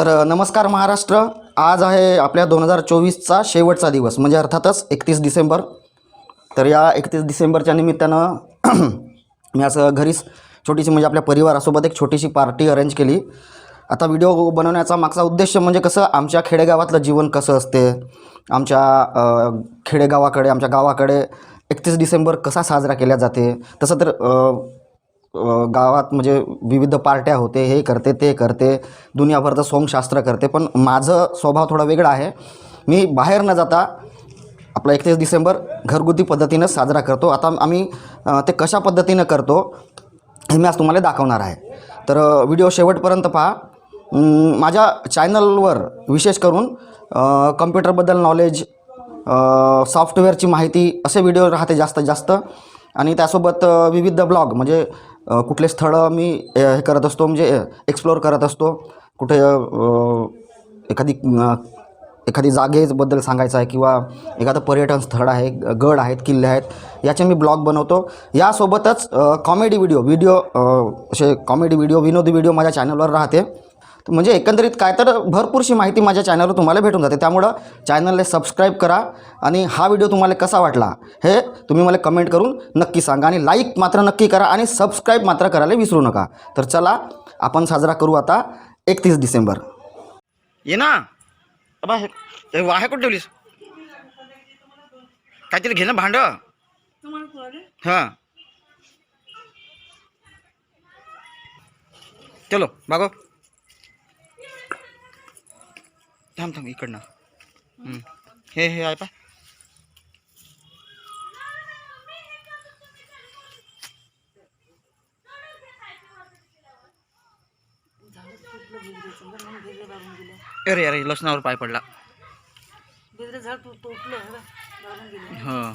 तर नमस्कार महाराष्ट्र. आज आहे आपल्या दोन हजार चोवीसचा शेवटचा दिवस म्हणजे अर्थातच एकतीस डिसेंबर. तर या एकतीस डिसेंबरच्या निमित्तानं मी असं घरीच छोटीशी म्हणजे आपल्या परिवारासोबत एक छोटीशी पार्टी अरेंज केली. आता व्हिडिओ बनवण्याचा मागचा उद्देश म्हणजे कसं आमच्या खेडेगावातलं जीवन कसं असते? आमच्या खेडेगावाकडे आमच्या गावाकडे एकतीस डिसेंबर कसा साजरा केला जाते? तसं तर गावात म्हणजे विविध पार्ट्या होते हे करते ते करते दुनियाभरचं सोंगशास्त्र करते. पण माझं स्वभाव थोडा वेगळा आहे. मी बाहेर न जाता आपला एकतीस डिसेंबर घरगुती पद्धतीनं साजरा करतो. आता आम्ही ते कशा पद्धतीनं करतो हे मी आज तुम्हाला दाखवणार आहे. तर व्हिडिओ शेवटपर्यंत पहा. माझ्या चॅनलवर विशेष करून कम्प्युटरबद्दल नॉलेज सॉफ्टवेअरची माहिती असे व्हिडिओ राहते जास्तीत जास्त. आणि त्यासोबत विविध ब्लॉग म्हणजे कुठले स्थळं मी हे करत असतो म्हणजे एक्सप्लोअर करत असतो. कुठे एखादी एखादी जागेबद्दल सांगायचं आहे किंवा एखादं पर्यटन स्थळ आहे ग- गड आहेत किल्ले आहेत याचे मी ब्लॉग बनवतो. यासोबतच कॉमेडी व्हिडिओ व्हिडिओ असे कॉमेडी व्हिडिओ विनोदी व्हिडिओ माझ्या चॅनलवर राहते. म्हणजे एकंदरीत काय तर भरपूरशी माहिती माझ्या चॅनलवर तुम्हाला भेटून जाते. त्यामुळं चॅनलला सबस्क्राईब करा आणि हा व्हिडिओ तुम्हाला कसा वाटला हे तुम्ही मला कमेंट करून नक्की सांगा आणि लाईक मात्र नक्की करा आणि सबस्क्राईब मात्र करायला विसरू नका. तर चला आपण साजरा करू आता एकतीस डिसेंबर. ये ना. अबा हे वाहे कुठे ठेवलीस? काहीतरी घे ना भांड. हां. चलो बागो थांब थांब इकडनं. हे हे आहे पा. अरे अरे लसणावर पाय पडला. बिजरे हं,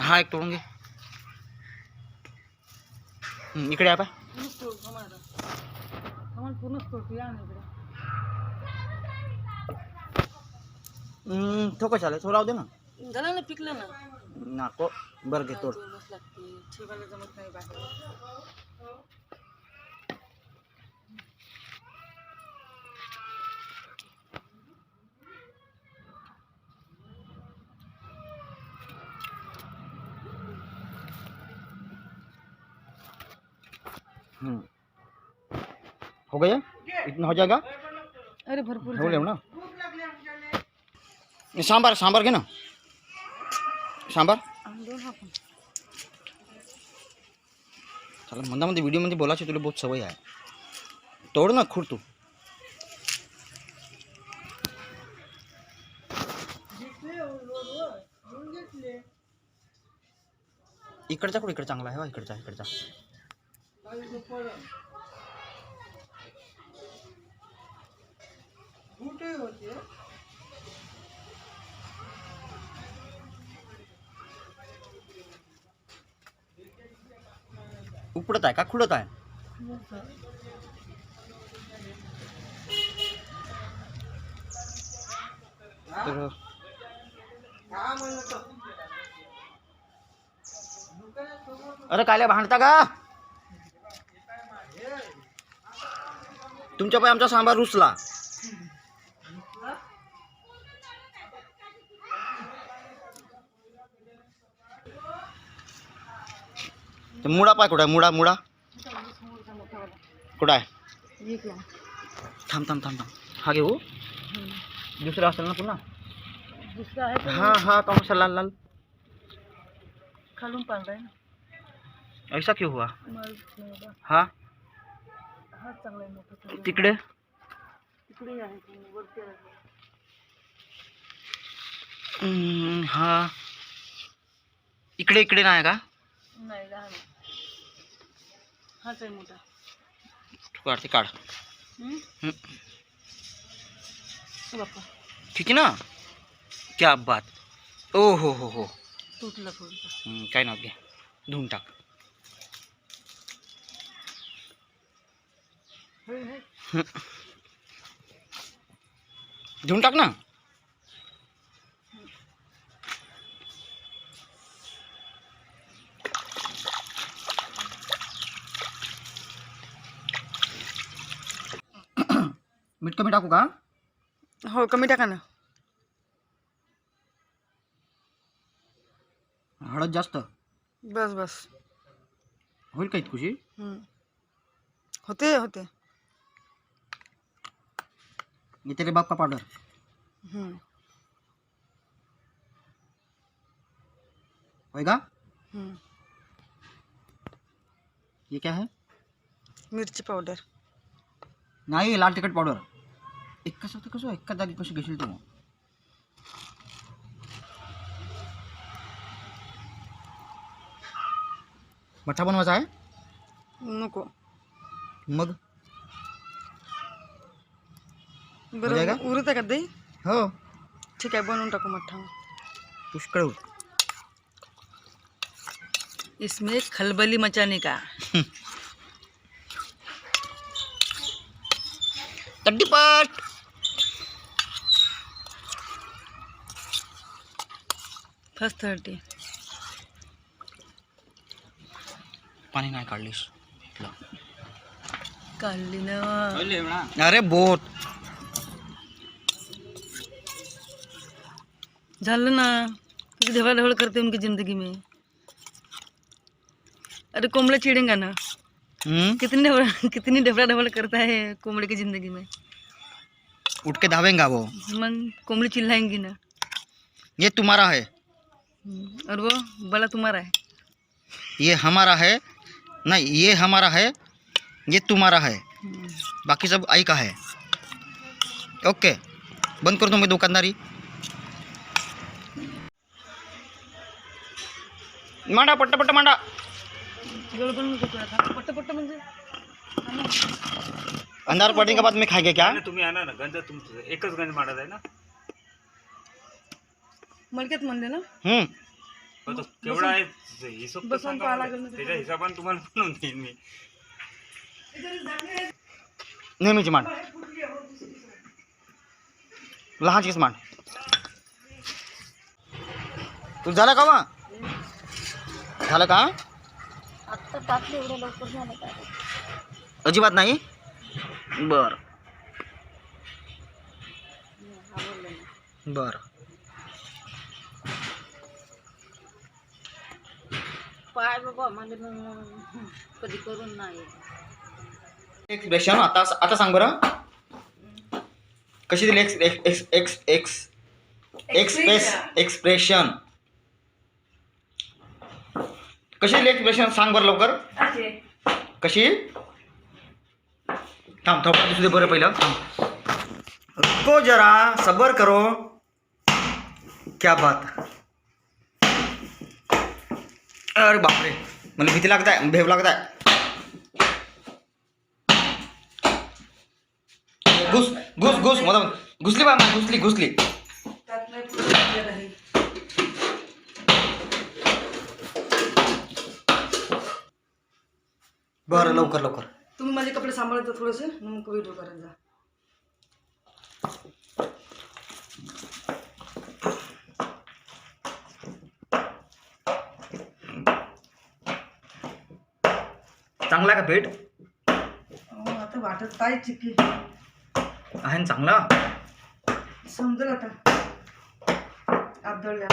हा एक तोडून घे. इकडे आहे पा. पूर्णच या ना इकडे तो कशाला तो राहू दे ना। झालं ना पिकलं ना नाको बरं घे तोड लागते ठेवायला जमत नाही बाहेर. हं. हो गया? इतना हो जाएगा? अरे भरपूर हो ना? सांबार सांबार घे ना? सांबार आणि दोन आपण चला मंदामध्ये व्हिडिओमध्ये बोलायची तुला बहुत सवय आहे तोड ना खुड तू। इकडचा कुठे? इकडे चांगला आहे हो इकडचा. इकडचा उपडत आहे का? खुडत आहे? तर अरे कायला भांडता का? तुमच्या पाय आमचा सांबार रुसला. ते मुडा पाय कुठं? आहे मुडा मुडा? कुठं आहे? एक लाव थांब थांब थांब थांब. हा घेऊ? दुसरा असेल ना पुन्हा? दुसरं आहे हा हा कौन लाल लाल. खालून पांढरा आहे ना. ऐसा क्यों हुआ? माल ठेवला. हा? हा चांगला आहे मोठा चांगला आहे. तिकडे? तिकडे आहे ते, वरती आहे. हम्म, हा. इकडे इकडे नाही का? नाही लहान आहे. मोठा काढ ते काढ। हम्म? हम्म, हो बाप्पा ठीक आहे ना? क्या बात। ओ हो हो। हो तुटला थोडंसं हम्म, काय नाव घे? धुवून टाक. धुवून टाक ना। मीठ कमी टाकू का? हो कमी टाका ना. हळद जास्त. बस बस. होईल का इतकुशी? हम्म. होते होते. ये तेरे बाप का पाउडर हम्म. होएगा हम्म. ये क्या है मिरची पावडर. नाही लाल तिखट पावडर. एक कसं तर कसं? एका जागी कशी घेशील तू मठ्ठा बनवायचा आहे? नको. मग? बरं जाएगा? उरत आहे का दही हो. ठीक आहे बनवून टाकू मठ्ठा. पुष्कळ होईल. इसमें खलबली मचाने का. तड्डीपट! थर्टी पाणी नाही काढलीस? काढली ना. अरे बोट. झालं ना. तुझी ढेवळा ढेवळ करते उनकी जिंदगी में. अरे कोमला चिड़ेगा ना? हम्म? कितनी कितनी ढेवड़ा ढेवड़ करता है कोमड़े की जिंदगी में. उठ के धावेंगा वो? मन कोमड़ी चिल्लाएंगी ना. ये तुम्हारा है. और वो बड़ा तुम्हारा है। ये हमारा है। नहीं ये हमारा है ये तुम्हारा है। बाकी सब आई का है। ओके बंद करतो मी दुकानदारी। मांडा पट्ट पट्ट मांडा। अंधार पड़ने के बाद मैं खाएगा क्या? तुम्ही आणा ना गंज तुमचं एकच गंज मारत आहे ना। मडक्यात म्हणले ना? हम्म. हो तो केवढा आहे? हिशोब तर बसून सांगा पाहावं मला. लागेल ना त्याच्या हिशोबाने तुम्हाला बनवून देईन मी. नेहमीची मांड. लहानचीच मांड. तू झालं का वा? झालं का? आता टाकले एवढं लवकर झालं का? अजिबात नाही? बर. बर. पाय बाबा मग कधी करून नाही एक्सप्रेशन आता आता सांग बरं. कशी दिली ex ex ex ex express expression कशी दिली एक्सप्रेशन सांग बरं लवकर. कशी? थांब थांब बरं पहिलं. थांब. रुको जरा सबर करो. क्या बात. अरे बापरे. मला भीती लागत आहे भेव लागत आहे. घुस घुस घुस मला घुसली बा घुसली घुसली. बरं लवकर लवकर. तुम्ही माझे कपडे सांभाळता थोडेसे मग व्हिडिओ करायचा चांगला आहे का पेट? अहो, आता वाटत काय चिक्की? आहे ना चांगला? समजेल आता. आदळल्या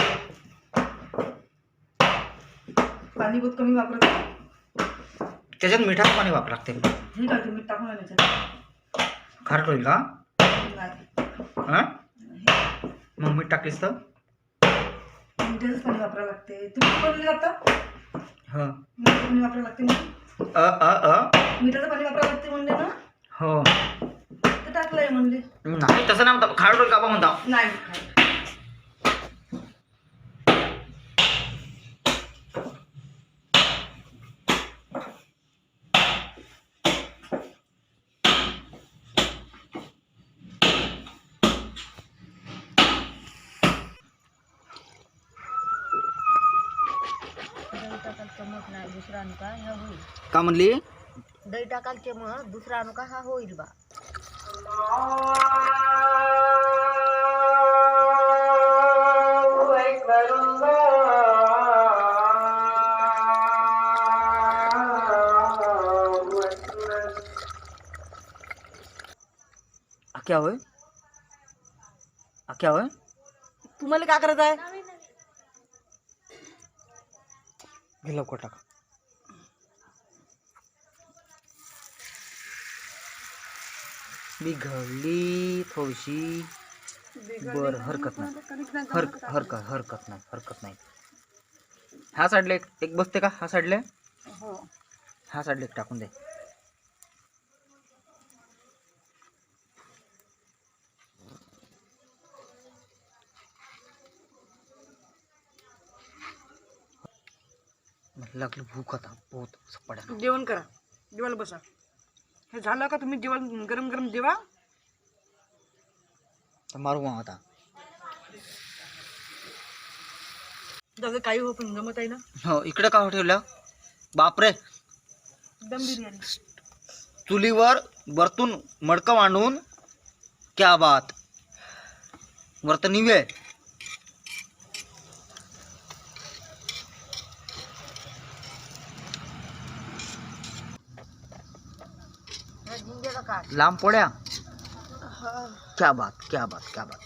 पाणी बहुत कमी वापरत आहे. त्याच्यात मिठाचं पाणी वापर लागते. हे घालते मीठ टाकून खारट होईल का? नाही. हां? मग मीठ टाकलीस तर? मिठाचंच पाणी वापरावं लागते. तुम्ही बनले आता? हो. पाणी वापरावं लागते म्हणून? अ अ अ. मिठाचं पाणी वापरावं लागते म्हणले ना? हो. तर टाकलंय म्हणले. नाही तसं नाही म्हणता. खारट होईल का बा म्हणता नाही खायला. का? म्हणली? दही टाकाल ते मग दुसरा अनुका हा होईल बा. क्या होय? क्या होय? तुम्हाला काय करायचं आहे घे लवकर टाका. बिघडली थोडीशी. बर हरकत नाही. हरक हरकत हरकत नाही हरकत नाही. ह्या साईडला एक एक बसते का? ह्या साईडला हो. ह्या साईडला एक टाकून दे. लागली भूक आता बहुत सपाट्या. जेवण करा. जेवायला बसा. हे झालं का तुम्ही जेवण गरम गरम जेवा? तर मारू मग आता. जसं काही हो पण जमत आहे ना? हो इकडे का ठेवलं? बापरे. दम बिर्याणी. चुलीवर वरतून मडकं मांडून क्या बात. वरत लांब पोळ्या? क्या बात क्या बात क्या बात.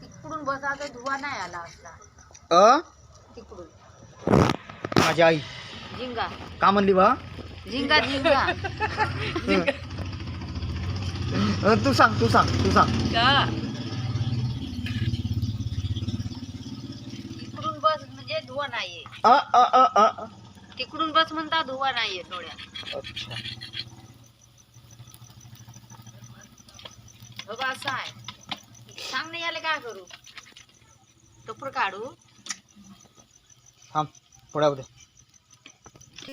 तिकडून बसा तर धुवा नाही आला असला. अ? तिकडून. माझी आई. झिंगा. का म्हणली बा? झिंगा झिंगा. अ, तू सांग तू सांग तू सांग. का? तिकडून बस म्हणजे धुवा नाहीये. अ अ अ अ अ. तिकडून बस म्हणता धुवा नाहीये डोळ्यात. अच्छा. बघा असं आहे. सांग नाही याला काय करू. टपर काढू. थांब उद्या